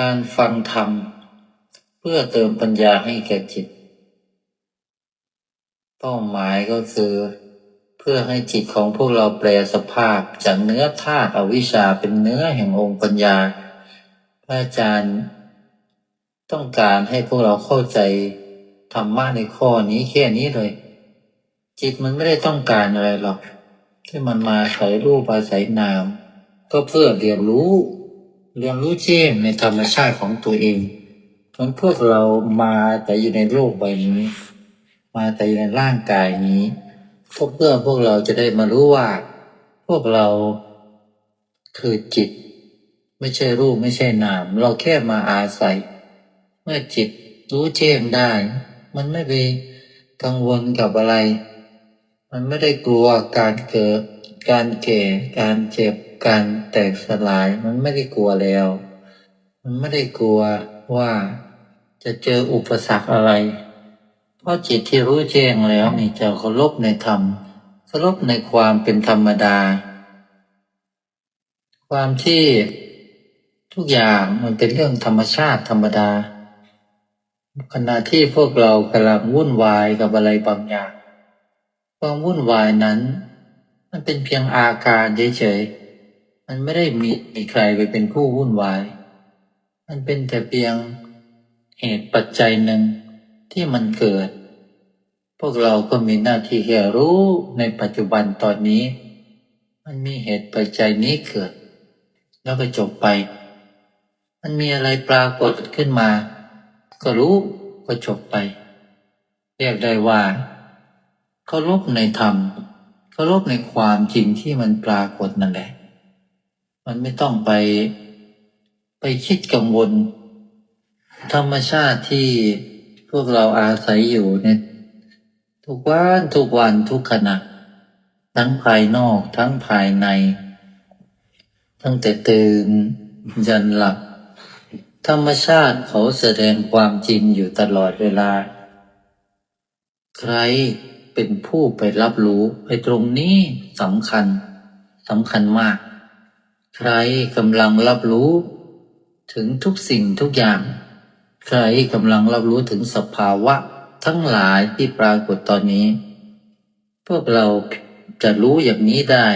การฟังธรรม เพื่อเติมปัญญาให้แก่จิต เป้าหมายก็คือ เพื่อให้จิตของพวกเราแปลสภาพจากเนื้อธาตุอวิชชาเป็นเนื้อแห่งองค์ปัญญา พระอาจารย์ ต้องการให้พวกเราเข้าใจธรรมะในข้อนี้แค่นี้เลย จิตมันไม่ได้ต้องการอะไรหรอก ที่มันมาอาศัยรูปอาศัยนาม ก็เพื่อเรียนรู้ เรียนรู้แจ้งในธรรมชาติของตัวเองเหมันพวกเรามาแต่อยู่ในโลกใบนี้ มาแต่อยู่ในร่างกายนี้พวกเพื่อพวกเราจะได้มารู้ว่า พวกเราคือจิต ไม่ใช่รูปไม่ใช่นาม เราแค่มาอาศัย เมื่อจิตรู้แจ้งได้ มันไม่ไปกังวลกับอะไร มันไม่ได้กลัวการเกิด การแก่ การเจ็บ การแตกสลายมันไม่ได้กลัวแล้ว มันไม่ได้กลัวว่าจะเจออุปสรรคอะไร เพราะจิตที่รู้แจ้งแล้วนี่จะเคารพในธรรมเคารพในความเป็นธรรมดา ความที่ทุกอย่างมันเป็นเรื่องธรรมชาติธรรมดา ขณะที่พวกเรากำลังวุ่นวายกับอะไรบางอย่าง ความวุ่นวายนั้น มันเป็นเพียงอาการเฉยๆ มันไม่ได้มีมีใครไปเป็นผู้วุ่นวาย มันเป็นแต่เพียงเหตุปัจจัยหนึ่งที่มันเกิด พวกเราก็มีหน้าที่แค่รู้ในปัจจุบันตอนนี้ มันมีเหตุปัจจัยนี้เกิด แล้วก็จบไป มันมีอะไรปรากฏขึ้นมา ก็รู้ก็จบไป เรียกได้ว่าเคารพในธรรมเคารพในความจริงที่มันปรากฏนั่นแหละ มันไม่ต้องไปไปคิดกังวล ธรรมชาติที่พวกเราอาศัยอยู่เนี่ยทุกวันทุกวันทุกขณะ ทั้งภายนอกทั้งภายใน ตั้งแต่ตื่นยันหลับ ธรรมชาติเขาแสดงความจริงอยู่ตลอดเวลา ใครเป็นผู้ไปรับรู้ไอ้ตรงนี้สำคัญสำคัญมาก ใครกำลังรับรู้ ถึงทุกสิ่งทุกอย่าง ใครกำลังรับรู้ถึงสภาวะทั้งหลายที่ปรากฏตอนนี้ พวกเราจะรู้อย่างนี้ได้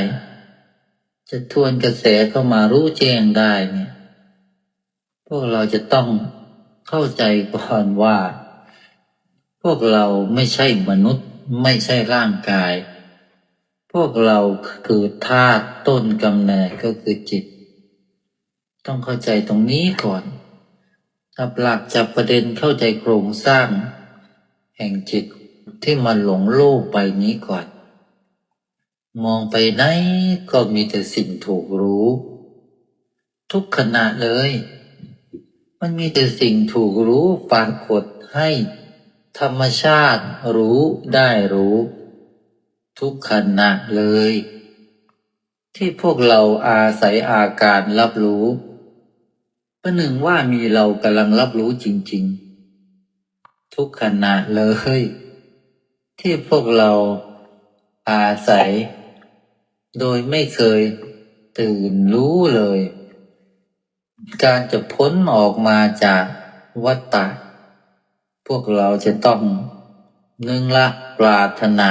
จะทวนกระแสเข้ามารู้แจ้งได้เนี่ย พวกเราจะต้องเข้าใจก่อนว่า พวกเราไม่ใช่มนุษย์ไม่ใช่ร่างกาย วกเราคือธาตุต้นกำเนิดก็คือจิต ต้องเข้าใจตรงนี้ก่อนจับหลักจับประเด็นเข้าใจโครงสร้าง แห่งจิตที่มันหลงโลกไปนี้ก่อน มองไปไหนก็มีแต่สิ่งถูกรู้ ทุกขณะเลย มันมีแต่สิ่งถูกรู้ปรากฏให้ ธรรมชาติรู้ได้รู้ ทุกขณะเลย ที่พวกเราอาศัยอาการรับรู้ประหนึ่งว่ามีเรากำลังรับรู้จริง ๆ ทุกขณะเลย ที่พวกเราอาศัย โดยไม่เคยตื่นรู้เลย การจะพ้นออกมาจากวัฏฏะพวกเราจะต้องนึ่งละปรารถนา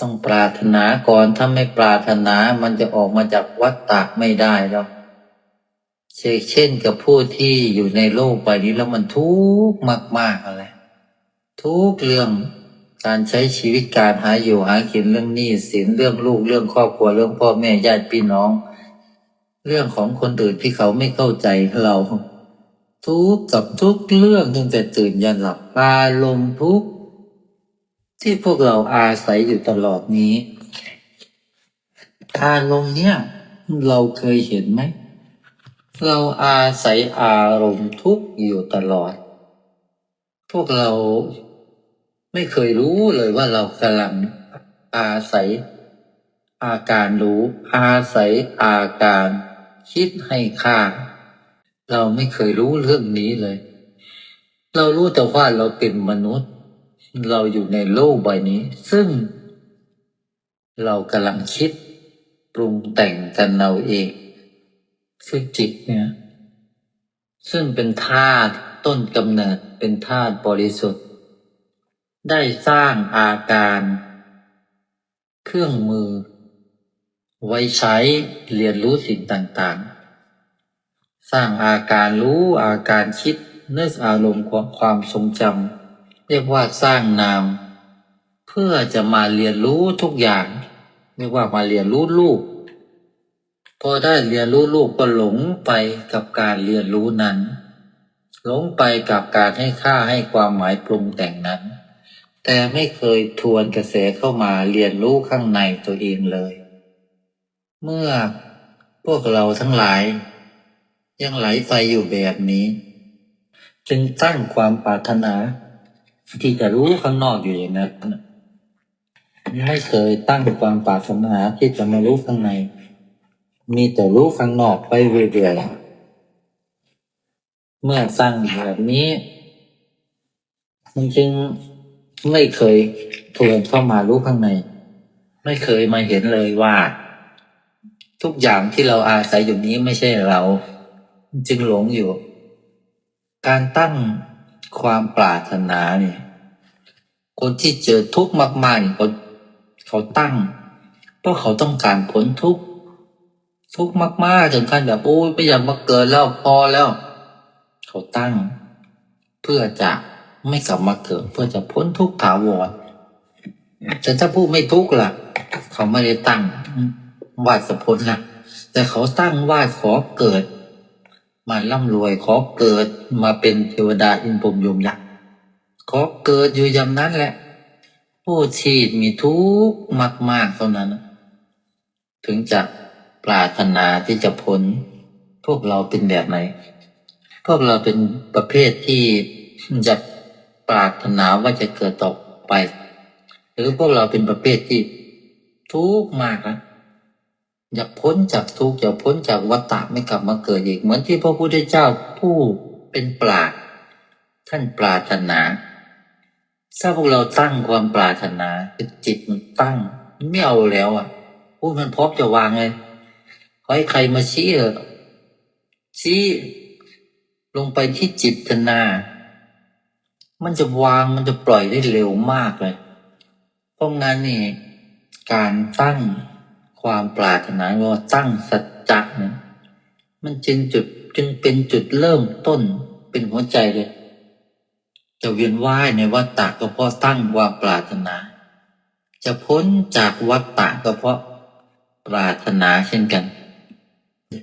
ต้องปรารถนาก่อนถ้าไม่ปรารถนามันจะออกมาจากวัฏฏะไม่ได้หรอกเช่นกับผู้ที่อยู่ในโลกใบนี้แล้วมันทุกข์มากๆอะไรทุกเรื่องการใช้ชีวิตการหาอยู่หากินเรื่องหนี้สินเรื่องลูกเรื่องครอบครัวเรื่องพ่อแม่ญาติพี่น้อง เรื่องของคนอื่นที่เขาไม่เข้าใจเรา ทุกข์กับทุกเรื่องตั้งแต่ตื่นยันหลับอารมณ์ทุกข์ ที่พวกเราอาศัยอยู่ตลอดนี้ อารมณ์เนี้ยเราเคยเห็นไหม เราอาศัยอารมณ์ทุกอยู่ตลอด พวกเราไม่เคยรู้เลยว่าเรากำลังอาศัยอาการรู้ อาศัยอาการคิดให้ค่า เราไม่เคยรู้เรื่องนี้เลย เรารู้แต่ว่าเราเป็นมนุษย์ เราอยู่ในโลกใบนี้ ซึ่ง เรากำลังคิดปรุงแต่งกันเราเองคือจิตเนี่ยซึ่งเป็นธาตุต้นกำเนิดเป็นธาตุบริสุทธิ์ ได้สร้างอาการ เครื่องมือ ไว้ใช้เรียนรู้สิ่งต่างๆ สร้างอาการรู้อาการคิดนึกอารมณ์ความความทรงจำ เรียกว่าสร้างนาม เพื่อจะมาเรียนรู้ทุกอย่างเรียกว่ามาเรียนรู้รูปพอได้เรียนรู้รูปก็หลงไปกับการเรียนรู้นั้น หลงไปกับการให้ค่าให้ความหมายปรุงแต่งนั้น แต่ไม่เคยทวนกระแสเข้ามาเรียนรู้ข้างในตัวเองเลย เมื่อพวกเราทั้งหลาย ยังไหลไฟอยู่แบบนี้ จึงตั้งความปรารถนา ที่จะรู้ข้างนอกอยู่อย่างนั้นไม่เคยตั้งความปรารถนาที่จะมารู้ข้างใน มีแต่รู้ข้างนอกไปเรื่อยๆเมื่อสร้างแบบนี้มันจึงไม่เคยทวนเข้ามารู้ข้างใน ไม่เคยมาเห็นเลยว่า ทุกอย่างที่เราอาศัยอยู่นี้ไม่ใช่เรา จึงหลงอยู่ การตั้ง ความปรารถนาเนี่ยคนที่เจอทุกข์มากๆเนี่ยเขาเขาตั้ง เพราะเขาต้องการพ้นทุกข์ทุกข์มากๆจนขั้นแบบโอ้ยไม่อยากมาเกิดแล้วพอแล้ว เขาตั้ง เพื่อจะไม่กลับมาเกิดเพื่อจะพ้นทุกข์ถาวรแต่ถ้าผู้ไม่ทุกข์ล่ะ เขาไม่ได้ตั้งวาดสะพ้นล่ะ แต่เขาตั้งวาดขอเกิด มาร่ำรวยขอเกิดมาเป็นเทวดาอินพรมยมยักษ์ขอเกิดอยู่ยามนั้นแหละ ผู้ที่มีทุกข์มาก ๆ เท่านั้น ถึงจะปรารถนาที่จะพ้น พวกเราเป็นแบบไหน พวกเราเป็นประเภทที่จะปรารถนาว่าจะเกิดต่อไป หรือพวกเราเป็นประเภทที่ทุกข์มากนะ อย่าพ้นจากทุกข์อย่าพ้นจากวัฏฏะไม่กลับมาเกิดอีกเหมือนที่พระพุทธเจ้าผู้เป็นปราชญ์ท่านปรารถนา ถ้าพวกเราตั้งความปรารถนาจิตมันตั้ง ไม่เอาแล้วอะพูดมันพร้อมจะวางเลยขอให้ใครมาชี้เถอะชี้ลงไปที่จิตนา มันจะวางมันจะปล่อยได้เร็วมากเลย เพราะงั้นนี่ การตั้ง ความปรารถนาว่าตั้งสัจจะเนี่ยมันจึงจุดจึงเป็นจุดเริ่มต้นเป็นหัวใจเลย จะเวียนว่ายในวัฏฏะก็เพราะตั้งความปรารถนา จะพ้นจากวัฏฏะก็เพราะปรารถนาเช่นกัน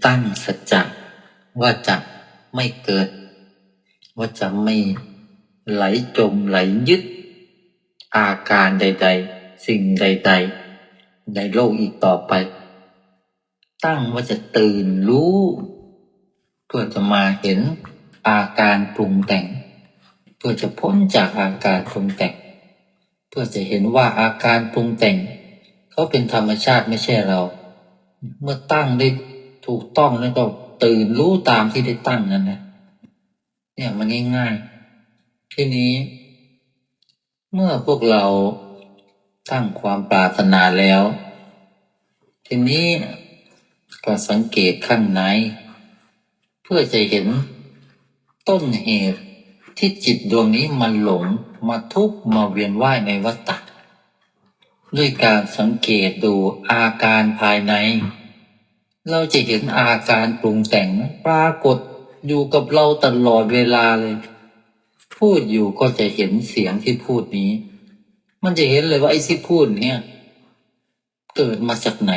ตั้งสัจจะว่าจะไม่เกิด ว่าจะไม่ไหลจมไหลยึด อาการใด ๆ สิ่งใด ๆ ในโลกอีกต่อไป ตั้งว่าจะตื่นรู้ เพื่อจะมาเห็นอาการปรุงแต่ง เพื่อจะพ้นจากอาการปรุงแต่ง เพื่อจะเห็นว่าอาการปรุงแต่ง เขาเป็นธรรมชาติไม่ใช่เรา เมื่อตั้งได้ถูกต้องแล้วก็ตื่นรู้ตามที่ได้ตั้งนั่นนะเนี่ยมันง่ายๆทีนี้ เมื่อพวกเรา ตั้งความปรารถนาแล้ว ทีนี้ก็สังเกตข้างใน เพื่อจะเห็นต้นเหตุที่จิตดวงนี้มันหลงมาทุกข์มาเวียนว่ายในวัฏฏะด้วยการสังเกตดูอาการภายใน เราจะเห็นอาการปรุงแต่งปรากฏอยู่กับเราตลอดเวลาเลย พูดอยู่ก็จะเห็นเสียงที่พูดนี้ มันจะเห็นเลยว่าไอ้ที่พูดเนี่ย เกิดมาจากไหน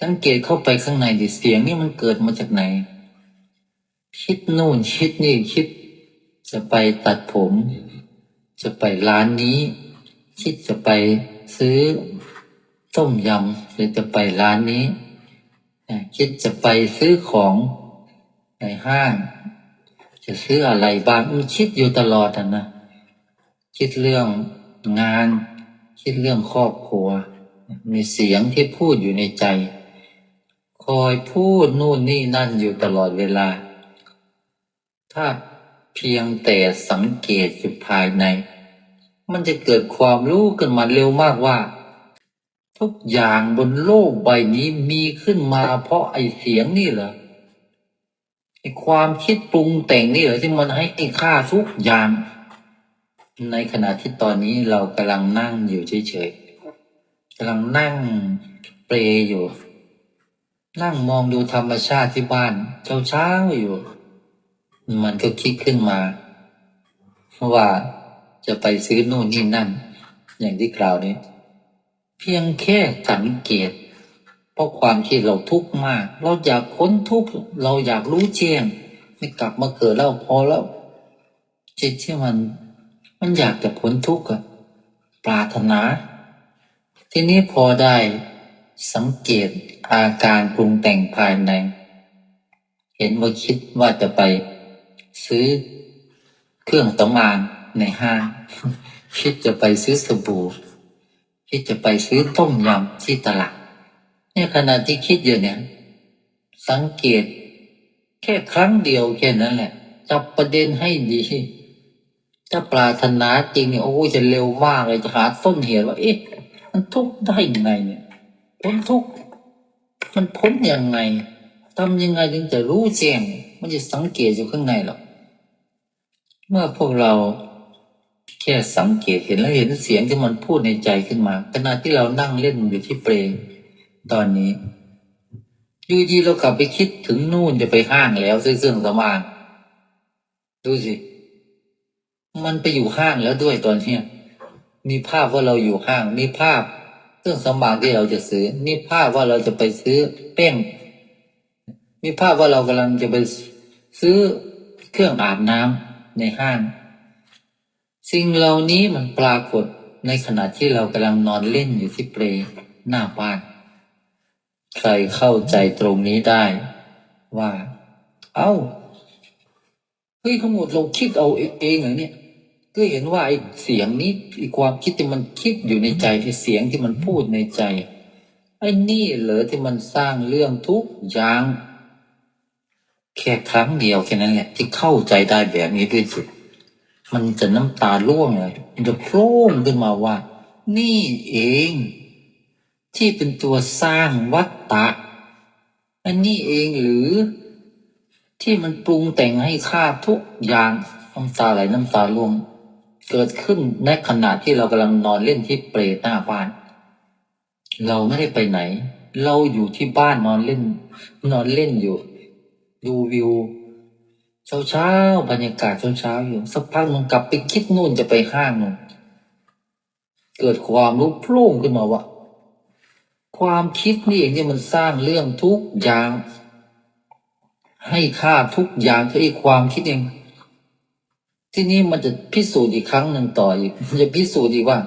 สังเกตเข้าไปข้างในดิเสียงนี่มันเกิดมาจากไหน คิดนู่นคิดนี่คิด จะไปตัดผม จะไปร้านนี้ คิดจะไปซื้อต้มยำหรือจะไปร้านนี้ คิดจะไปซื้อของในห้าง จะซื้ออะไรบ้างมันคิดอยู่ตลอดนะ คิดเรื่องงาน คิดเรื่องครอบครัว มีเสียงที่พูดอยู่ในใจ คอยพูดนู่นนี่นั่นอยู่ตลอดเวลา ถ้าเพียงแต่สังเกตอยู่ภายใน มันจะเกิดความรู้ขึ้นมาเร็วมากว่า ทุกอย่างบนโลกใบนี้มีขึ้นมาเพราะไอเสียงนี่เหรอไอความคิดปรุงแต่งนี่เหรอที่มันให้ค่าทุกอย่าง ในขณะที่ตอนนี้เรากำลังนั่งอยู่เฉยๆกำลังนั่งเปลอยู่ นั่งมองดูธรรมชาติที่บ้านเช้าๆอยู่ มันก็คิดขึ้นมาว่าจะไปซื้อนู่นนี่นั่น อย่างที่กล่าวนี้ เพียงแค่สังเกต เพราะความที่เราทุกข์มาก เราอยากพ้นทุกข์เราอยากรู้แจ้งไม่กลับมาเกิดแล้วพอแล้วจิตที่มัน มันอยากจะพ้นทุกข์ปรารถนา ทีนี้พอได้สังเกตอาการปรุงแต่งภายใน เห็นว่าคิดว่าจะไปซื้อเครื่องตำอางในห้างคิดจะไปซื้อสบู่คิดจะไปซื้อต้มยำที่ตลาดเนี่ยขณะที่คิดอยู่เนี่ย สังเกต แค่ครั้งเดียวแค่นั้นแหละจับประเด็นให้ดี ถ้าปรารถนาจริงเนี่ยโอ้ยจะเร็วมากเลยจะหาต้นเหตุว่าเอ๊ะมันทุกข์ได้ยังไงเนี่ยพ้นทุกข์มันพ้นยังไงทำยังไงถึงจะรู้แจ้งมันจะสังเกตอยู่ข้างในหรอกเมื่อพวกเราแค่สังเกตเห็นแล้วเห็นเสียงที่มันพูดในใจขึ้นมาขณะที่เรานั่งเล่นอยู่ที่เปลงตอนนี้อยู่ดีเรากลับไปคิดถึงนู่นจะไปห้างแล้วซื้อเครื่องสำอางดูสิ มันไปอยู่ห้างแล้วด้วยตอนเนี้ยมีภาพว่าเราอยู่ห้าง มีภาพเครื่องสำอางที่เราจะซื้อ มีภาพว่าเราจะไปซื้อแป้งมีภาพว่าเรากำลังจะไปซื้อเครื่องอาบน้ำในห้าง สิ่งเหล่านี้มันปรากฏในขณะที่เรากำลังนอนเล่นอยู่ที่เปลหน้าบ้าน ใครเข้าใจตรงนี้ได้ว่า เอ้าเฮ้ยทั้งหมดเราคิดเอาเองเหรอเนี่ย ก็เห็นว่าไอ้เสียงนี้ไอ้ความคิดที่มันคิดอยู่ในใจไอ้เสียงที่มันพูดในใจไอ้นี่เหรอที่มันสร้างเรื่องทุกอย่าง แค่ครั้งเดียวแค่นั้นแหละ ที่เข้าใจได้แบบนี้ด้วยสุดมันจะน้ำตาร่วงเลยมันจะโพร่งขึ้นมาว่า นี่เอง ที่เป็นตัวสร้างวัตตะอันนี้เองหรือ ที่มันปรุงแต่งให้ข้าทุกอย่างน้ำตาไหลน้ำตาร่วง เกิดขึ้นในขณะที่เรากำลังนอนเล่นที่เปรตหน้าบ้าน เราไม่ได้ไปไหน เราอยู่ที่บ้านนอนเล่น นอนเล่นอยู่ ดูวิวเช้าเช้าๆบรรยากาศเช้าเช้าๆอยู่สักพักมันกลับไปคิดนู่นจะไปห้างนู่นเกิดความรู้โพร่งขึ้นมาว่าความคิดนี่เองที่มันสร้างเรื่องทุกอย่าง ให้ค่าทุกอย่างที่ไอ้ความคิดเอง ที่นี่มันจะพิสูจน์อีกครั้งหนึ่งต่ออีกมันจะพิสูจน์อีกว่า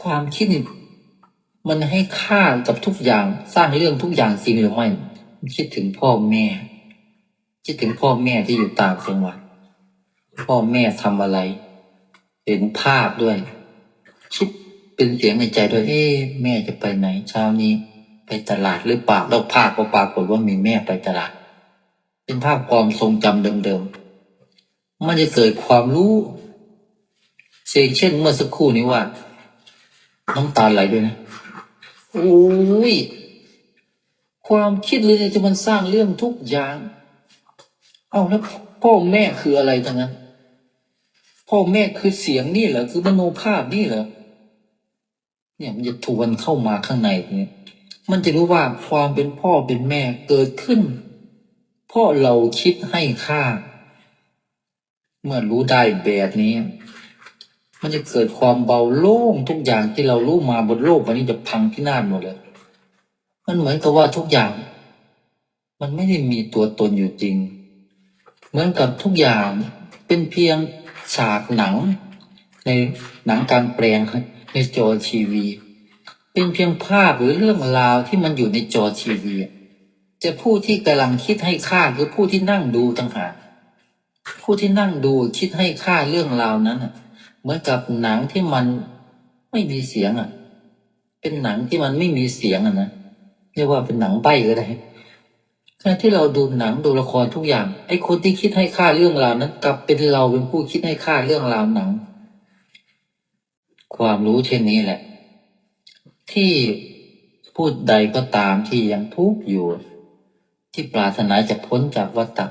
ความคิดนี่มันให้ค่ากับทุกอย่างสร้างเรื่องทุกอย่างจริงหรือไม่คิดถึงพ่อแม่ คิดถึงพ่อแม่ที่อยู่ต่างจังหวัดพ่อแม่ทำอะไร เห็นภาพด้วย คิดเป็นเสียงในใจด้วยเอ๊ะแม่จะไปไหนเช้านี้ ไปตลาดหรือเปล่าแล้วภาพก็ปรากฏว่ามีแม่ไปตลาด เป็นภาพความทรงจำเดิมๆ มันจะเกิดความรู้เช่นเช่นเมื่อสักครู่นี้ว่า น้ำตาไหลด้วยนะโอ้ยความคิดเลยเนี่ยจะมันสร้างเรื่องทุกอย่าง เอาแล้วพ่อแม่คืออะไรทั้งนั้น พ่อแม่คือเสียงนี่เหรอคือมโนภาพนี่เหรอเนี่ยมันจะทวนเข้ามาข้างในเนี่ยมันจะรู้ว่าความเป็นพ่อเป็นแม่เกิดขึ้นเพราะเราคิดให้ค่า เมื่อรู้ได้แบบนี้ มันจะเกิดความเบาโล่งทุกอย่างที่เรารู้มาบนโลกวันนี้จะพังพินาศหมดเลย มันเหมือนกับว่าทุกอย่าง มันไม่ได้มีตัวตนอยู่จริง เหมือนกับทุกอย่างเป็นเพียงฉากหนัง ในหนังกลารแปลงในจอทีวี เป็นเพียงภาพหรือเรื่องราวที่มันอยู่ในจอทีวีจะผู้ที่กำลังคิดให้ค่าคือผู้ที่นั่งดูต่างหาก ผู้ที่นั่งดูคิดให้ค่าเรื่องราวนั้นน่ะเหมือนกับหนังที่มันไม่มีเสียงอะ เป็นหนังที่มันไม่มีเสียงอะนะเรียกว่าเป็นหนังใบก็ได้ขณะที่เราดูหนังดูละครทุกอย่าง ไอ้คนที่คิดให้ค่าเรื่องราวนั้น กลับเป็นเราเป็นผู้คิดให้ค่าเรื่องราวหนัง ความรู้เช่นนี้แหละ ที่พูดใดก็ตามที่ยังทุกข์อยู่ ที่ปรารถนาจะพ้นจากวัฏฏะ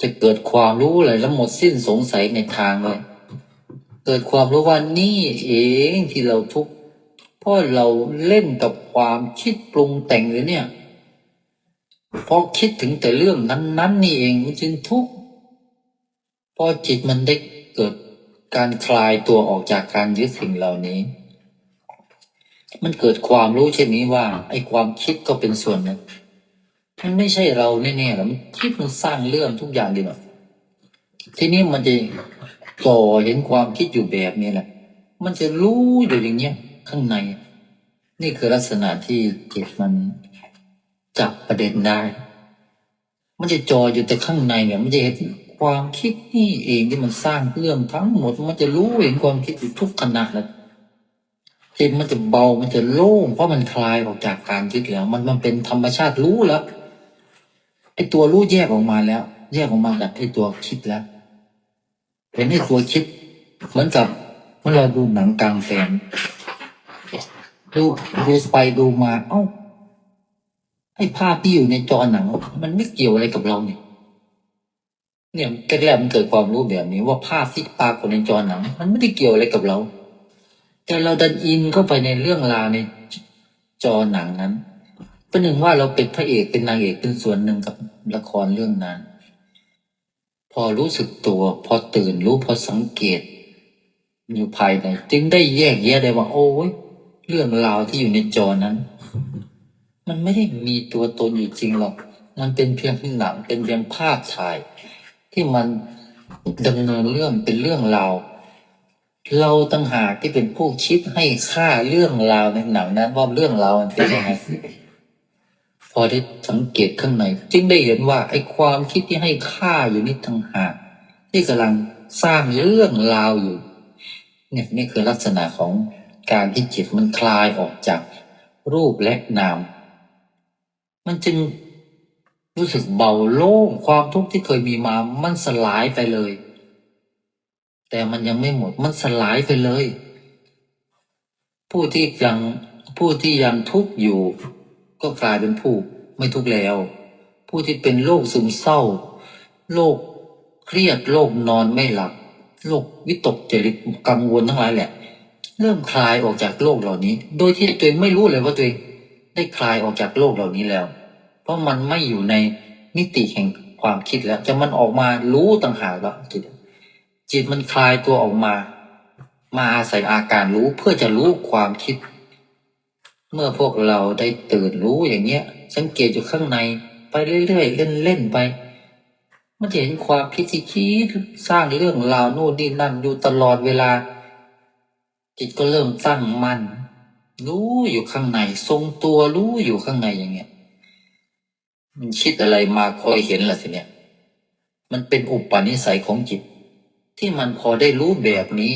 จะเกิดความรู้อะไรแล้วหมดสิ้นสงสัยในทางเลย เกิดความรู้ว่านี่เองที่เราทุกข์เพราะเราเล่นกับความคิดปรุงแต่งเลยเนี่ยเพราะคิดถึงแต่เรื่องนั้น ๆ นี่เองจึงทุกข์เพราะจิตมันได้เกิดการคลายตัวออกจากการยึดสิ่งเหล่านี้ มันเกิดความรู้เช่นนี้ว่าไอ้ความคิดก็เป็นส่วนหนึ่ง มันไม่ใช่เราแน่ๆหรอกมันคิดมันสร้างเรื่องทุกอย่างดีหรอกทีนี้มันจะก่อเห็นความคิดอยู่แบบนี้แหละ มันจะรู้อยู่อย่างเงี้ยข้างใน นี่คือลักษณะที่จิตมันจับประเด็นได้ มันจะจออยู่แต่ข้างในเนี่ยมันจะเห็นความคิดนี่เองที่มันสร้างเรื่องทั้งหมด มันจะรู้เห็นความคิดอยู่ทุกขณะเลยจิตมันจะเบามันจะโล่งเพราะมันคลายออกจากการคิดแล้ว มันมันเป็นธรรมชาติรู้แล้ว ไอ้ตัวรู้แยกออกมาแล้ว แยกออกมาจากไอ้ตัวคิดแล้วเห็นไอ้ตัวคิด เหมือนกับเมื่อเราดูหนังกลางแปลงดูดูไปดูมาเอ้าไอ้ภาพที่อยู่ในจอหนัง มันไม่เกี่ยวอะไรกับเราเนี่ยเนี่ยแรกๆมันเกิดความรู้แบบนี้ว่าภาพที่ปรากฏในจอหนัง มันไม่ได้เกี่ยวอะไรกับเรา แต่เราดันอินเข้าไปในเรื่องราวในจอหนังนั้น ป็นหนึ่งว่าเราเป็นพระเอกเป็นนางเอกเป็นส่วนหนึ่งกับละครเรื่องนั้น พอรู้สึกตัว พอตื่นรู้พอสังเกต อยู่ภายในจึงได้แยกแยะได้ว่า โอ้ยเรื่องราวที่อยู่ในจอนั้น มันไม่ได้มีตัวตนอยู่จริงหรอก มันเป็นเพียงหนังเป็นเพียงภาพถ่าย ที่มันดำเนินเรื่องเป็นเรื่องราวเราตั้งหากที่เป็นผู้คิดให้ค่าเรื่องราวในหนังนั้นว่าเรื่องราวมันเป็นยังไง อได้สังเกตข้างในจึงได้เห็นว่าไอ้ความคิดที่ให้ค่าอยู่นี่ตั้งหากที่กำลังสร้างเรื่องราวอยู่เนี่ยนี่คือลักษณะของการที่จิตมันคลายออกจากรูปและนาม มันจึงรู้สึกเบาโล่งความทุกข์ที่เคยมีมา มันสลายไปเลย แต่มันยังไม่หมด มันสลายไปเลย ผู้ที่ยังผู้ที่ยังทุกข์อยู่ ก็กลายเป็นผู้ไม่ทุกข์แล้ว ผู้ที่เป็นโรคซึมเศร้าโรคเครียดโรคนอนไม่หลับโรควิตกจริตกังวลทั้งหลายแหละ เริ่มคลายออกจากโรคเหล่านี้ โดยที่ตัวเองไม่รู้เลยว่าตัวเองได้คลายออกจากโรคเหล่านี้แล้ว เพราะมันไม่อยู่ในมิติแห่งความคิดแล้วจะมันออกมารู้ต่างหากแล้วจิตจิตมันคลายตัวออกมา มาอาศัยอาการรู้เพื่อจะรู้ความคิด เมื่อพวกเราได้ตื่นรู้อย่างเงี้ย สังเกตอยู่ข้างใน ไปเรื่อยๆเล่นๆไป มันจะเห็นความคิดที่คิดสร้างเรื่องราวโน่นนี่นั่นอยู่ตลอดเวลา จิตก็เริ่มตั้งมัน่นรู้อยู่ข้างใน ทรงตัวรู้อยู่ข้างในอย่างเงี้ย มันคิดอะไรมาคอยเห็นละสิเนี่ย มันเป็นอุปนิสัยของจิต ที่มันพอได้รู้แบบนี้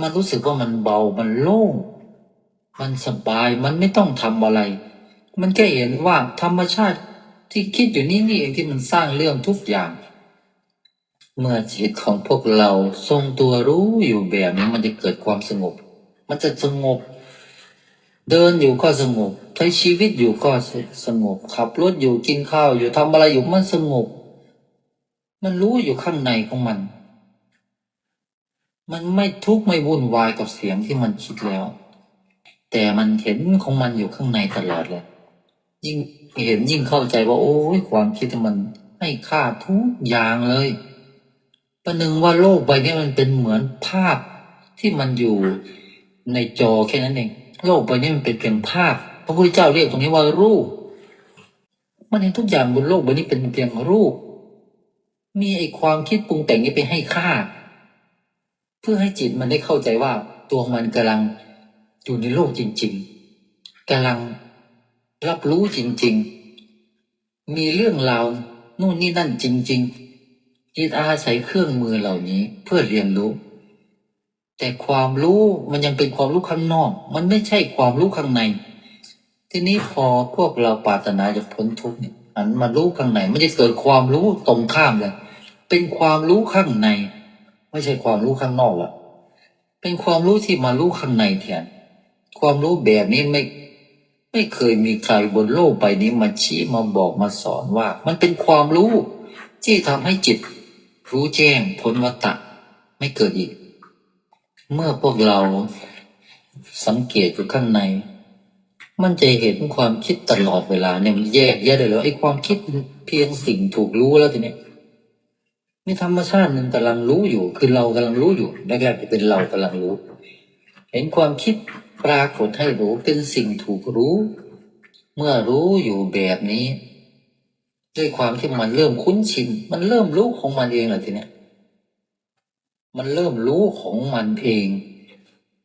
มันรู้สึกว่ามันเบามันโล่ง มันสบายมันไม่ต้องทำอะไร มันแค่เห็นว่าธรรมชาติที่คิดอยู่นี่นี่เองที่มันสร้างเรื่องทุกอย่าง เมื่อจิตของพวกเราทรงตัวรู้อยู่แบบนี้มันจะเกิดความสงบ มันจะสงบ เดินอยู่ก็สงบใช้ชีวิตอยู่ก็สงบขับรถอยู่กินข้าวอยู่ทำอะไรอยู่มันสงบ มันรู้อยู่ข้างในของมัน มันไม่ทุกข์ไม่วุ่นวายกับเสียงที่มันคิดแล้ว แต่มันเห็นของมันอยู่ข้างในตลอดเลย ยิ่งเห็นยิ่งเข้าใจว่า โอ้ยความคิดมันให้ค่าทุกอย่างเลยประหนึ่งว่าโลกใบนี้มันเป็นเหมือนภาพที่มันอยู่ในจอแค่นั้นเอง โลกใบนี้มันเป็นเพียงภาพ พระพุทธเจ้าเรียกตรงนี้ว่ารูป มันเห็นทุกอย่างบนโลกใบนี้เป็นเพียงรูป มีไอ้ความคิดปรุงแต่งนี้ไปให้ค่า เพื่อให้จิตมันได้เข้าใจว่าตัวมันกำลัง อยู่ในโลกจริง ๆกำลังรับรู้จริง ๆ มีเรื่องราวนู่นนี่นั่นจริง ๆ จิตอาศัยเครื่องมือเหล่านี้เพื่อเรียนรู้ แต่ความรู้มันยังเป็นความรู้ข้างนอก มันไม่ใช่ความรู้ข้างใน ทีนี้พอพวกเราปรารถนาจะพ้นทุกข์เนี่ยอันมารู้ข้างในมันจะเกิดความรู้ตรงข้ามเลยเป็นความรู้ข้างใน ไม่ใช่ความรู้ข้างนอกหรอกเป็นความรู้ที่มารู้ข้างในแทน ความรู้แบบนี้ไม่ไม่เคยมีใครบนโลกใบนี้มาชี้มาบอกมาสอนว่า มันเป็นความรู้ ที่ทำให้จิต รู้แจ้งพ้นวัฏฏะไม่เกิดอีก เมื่อพวกเราสังเกตอยู่ข้างใน มันจะเห็นความคิดตลอดเวลาเนี่ยมันแยกแยะได้เลยไอ้ความคิดเพียงสิ่งถูกรู้แล้วทีนี้ยมีธรรมชาติหนึ่งกำลังรู้อยู่ คือเรากำลังรู้อยู่แรกๆจะเป็นเรากำลังรู้ เห็นความคิดปรากฏให้รู้เป็นสิ่งถูกรู้ เมื่อรู้อยู่แบบนี้ ด้วยความที่มันเริ่มคุ้นชิน มันเริ่มรู้ของมันเองแหละทีเนี้ยมันเริ่มรู้ของมันเอง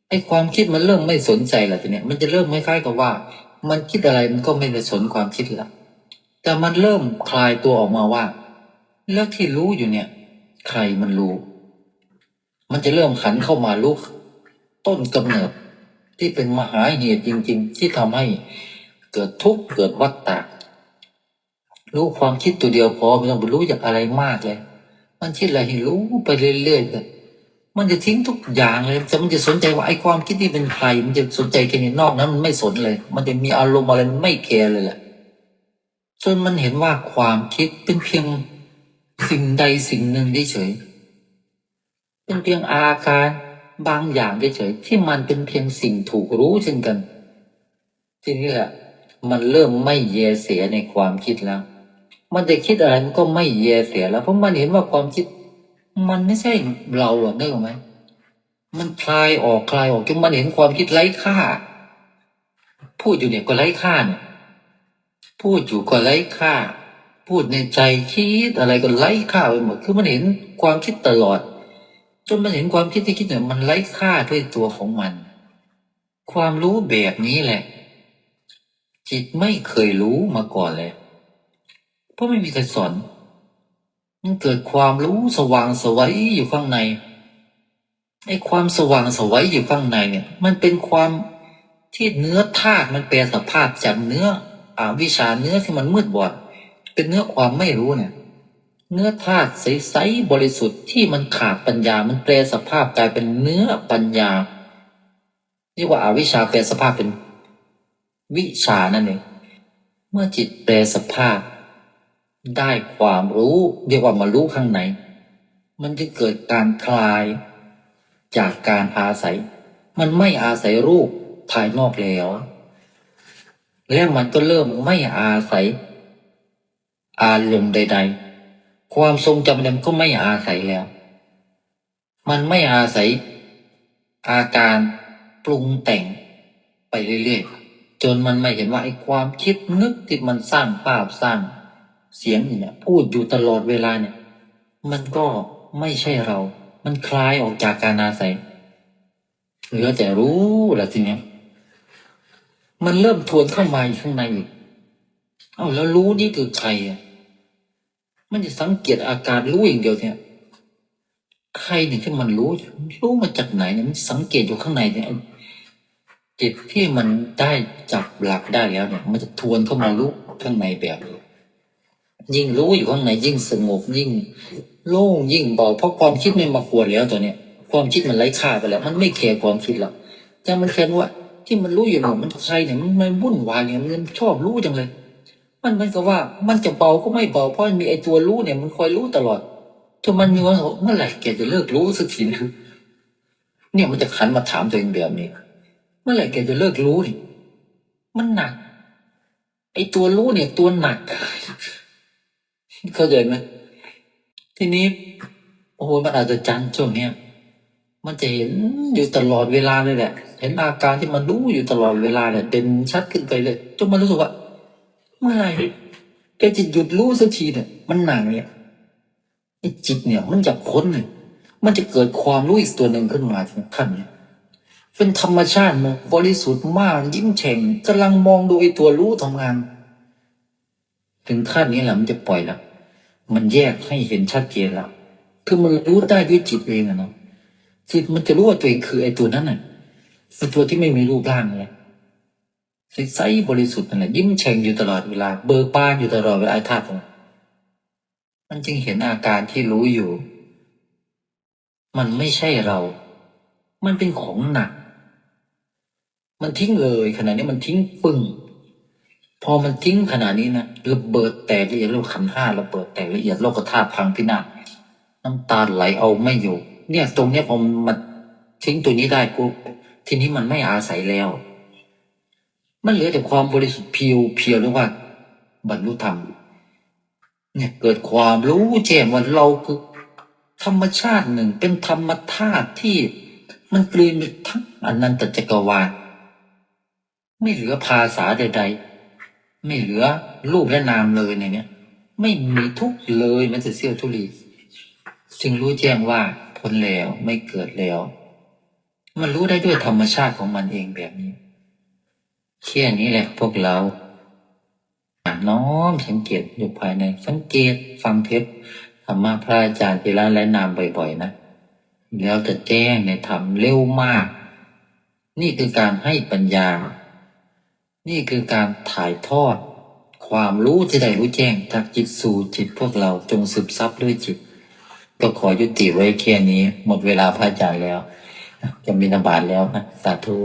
ไอ้ความคิดมันเริ่มไม่สนใจแหละทีเนี้ยมันจะเริ่มคล้ายๆกับว่า มันคิดอะไรมันก็ไม่ได้สนความคิดละแต่มันเริ่มคลายตัวออกมาว่า แล้วที่รู้อยู่เนี่ย ใครมันรู้ มันจะเริ่มขันเข้ามารู้ ต้นกำเนิดที่เป็นมหาเหตุจริง ๆ ที่ทำให้เกิดทุกข์เกิดวัฏฏะรู้ความคิดตัวเดียวพอไม่ต้องไปรู้จากอะไรมากเลย มันคิดอะไรให้รู้ไปเรื่อยๆเลยมันจะทิ้งทุกอย่างเลยแต่มันจะสนใจว่าไอ้ความคิดที่เป็นใคร มันจะสนใจแค่ในนอกนั้นมันไม่สนเลย มันจะมีอารมณ์อะไรมันไม่แคร์เลยแหละจนมันเห็นว่าความคิดเป็นเพียงสิ่งใดสิ่งหนึ่งเฉยเป็นเพียงอาการ บางอย่างเฉยๆที่มันเป็นเพียงสิ่งถูกรู้เช่นกัน ทีนี้แหละมันเริ่มไม่แยเสียในความคิดแล้ว มันจะคิดอะไรมันก็ไม่แยเสียแล้ว เพราะมันเห็นว่าความคิด มันไม่ใช่เราหรอกได้ไหมมันคลายออกคลายออกจนมันเห็นความคิดไร้ค่า พูดอยู่เนี่ยก็ไร้ค่าเนี่ยพูดอยู่ก็ไร้ค่า พูดในใจคิดอะไรก็ไร้ค่าไปหมดคือมันเห็นความคิดตลอด จนมันเห็นความคิดที่คิดเนี่ยมันไร้ค่าด้วยตัวของมัน ความรู้แบบนี้แหละ จิตไม่เคยรู้มาก่อนเลย เพราะไม่มีใครสอนมันเกิดความรู้สว่างสวัยอยู่ข้างในไอ้ความสว่างสวัยอยู่ข้างในเนี่ย มันเป็นความที่เนื้อธาตุมันแปลสภาพจากเนื้ออวิชาเนื้อที่มันมืดบอด เป็นเนื้อความไม่รู้เนี่ย เนื้อธาตุใสๆบริสุทธิ์ที่มันขาดปัญญา มันแปลสภาพกลายเป็นเนื้อปัญญาเรียกว่าอาวิชชาแปลสภาพเป็นวิชานั่นเองเมื่อจิตแปลสภาพ ได้ความรู้ เรียกว่ามารู้ข้างในมันจะเกิดการคลายจากการอาศัย มันไม่อาศัยรูปภายนอกแล้ว แล้วมันก็เริ่มไม่อาศัย อารมณ์ใด ๆ ความทรงจำนั้นก็ไม่อาศัยแล้ว มันไม่อาศัย อาการปรุงแต่งไปเรื่อยๆ จนมันไม่เห็นว่าไอ้ความคิดนึกที่มันสร้างภาพสร้าง เสียงเนี่ยพูดอยู่ตลอดเวลาเนี่ย มันก็ไม่ใช่เรา มันคลายออกจากการอาศัยเหลือแต่รู้ละทีเนี้ยมันเริ่มทวนเข้ามาอยู่ข้างในอีก เอ้าแล้วรู้นี่คือใครอะ มันจะสังเกตอาการรู้อย่างเดียวเนี่ย ใครเนี่ยที่มันรู้รู้มาจากไหนเนี่ยมันสังเกตอยู่ข้างในเนี่ยจิตที่มันได้จับหลักได้แล้วเนี่ย มันจะทวนเข้ามารู้ข้างในแบบนี้ยิ่งรู้อยู่ข้างในยิ่งสงบยิ่งโล่งยิ่งเบาเพราะความคิดไม่มาขวนแล้วตัวเนี้ยความคิดมันไร้ค่าไปแล้ว มันไม่แคร์ความคิดหรอกแต่มันแค่ว่า ที่มันรู้อยู่เนี่ยมันใครเนี่ยมันมันวุ่นวายเนี่ยมันชอบรู้จังเลย มันเหมือนกับว่ามันจะเบาก็ไม่เบาเพราะมันมีไอ้ตัวรู้เนี่ยมันคอยรู้ตลอดจนมันมีวันเมื่อไหร่แกจะเลิกรู้สักทีนะเนี่ยมันจะขันมาถามตัวเองแบบนี้ เมื่อไหร่แกจะเลิกรู้นี่มันหนัก ไอ้ตัวรู้เนี่ยตัวหนักเข้าใจไหมทีนี้โอ้โหมันอาจจะจันช่วงเนี้ยมันจะเห็นอยู่ตลอดเวลาเลยแหละ เห็นอาการที่มันรู้อยู่ตลอดเวลาเนี่ยเด่นชัดขึ้นไปเลยจนมันรู้สึกว่า เมื่อไหร่แกจะหยุดรู้สักทีเนี่ยมันหนักเนี่ยไอ้จิตเนี่ย มันจะพ้นเลยมันจะเกิดความรู้อีกตัวหนึ่งขึ้นมาถึงขั้นเนี่ยเป็นธรรมชาติมันบริสุทธิ์มาก ยิ้มแฉ่งกำลังมองดูไอ้ตัวรู้ทำงาน ถึงขั้นนี้แหละมันจะปล่อยล้วมันแยกให้เห็นชัดเจนล้วคือมันรู้ได้ด้วยจิตเองอะเนาะจิตมันจะรู้ว่าตัวเองคือไอ้ตัวนั้นน่ะเป็นตัวที่ไม่มีรูปร่างเลย ใสๆบริสุทธิ์นั่นแหละยิ้มแฉ่งอยู่ตลอดเวลา เบิกบานอยู่ตลอดเวลาไอ้ธาตุของมันจึงเห็นอาการที่รู้อยู่ มันไม่ใช่เรา มันเป็นของหนัก มันทิ้งเลยขนาดนี้มันทิ้งปึ้งพอมันทิ้งขนาดนี้นะระเบิดแตกละเอียดโลกขันห้าระเบิดแตกละเอียดโลกธาตุพังพินาศน้ำตาไหลเอาไม่อยู่ เนี่ย ตรงเนี้ยพอมันทิ้งตัวนี้ได้กูทีนี้มันไม่อาศัยแล้ว มันเหลือแต่ความบริสุทธิ์เพียวเพียวเรียกว่า บรรลุธรรม เนี่ยเกิดความรู้แจ้งว่าเราคือธรรมชาติหนึ่งเป็นธรรมธาตุที่มันกลืนไปทั้งอนันตจักรวาลไม่เหลือภาษาใดๆ ไม่เหลือรูปและนามเลยในเนี้ยไม่มีทุกเลยมันจะเสี้ยวทุลีจึงรู้แจ้งว่าพ้นแล้วไม่เกิดแล้ว มันรู้ได้ด้วยธรรมชาติของมันเองแบบนี้ แค่นี้แหละพวกเราน้อมสังเกตอยู่ภายใน สังเกตฟังเทปธรรมะพระอาจารย์ทีละและนามบ่อยๆ นะ แล้วจะแจ้งในธรรมเร็วมาก นี่คือการให้ปัญญา นี่คือการถ่ายทอด ความรู้ที่ได้รู้แจ้งจากจิตสู่จิตพวกเราจงสืบซับด้วยจิต ก็ขอยุติไว้แค่นี้ หมดเวลาพระอาจารย์แล้ว จะมีนบาตแล้วนะสาธุ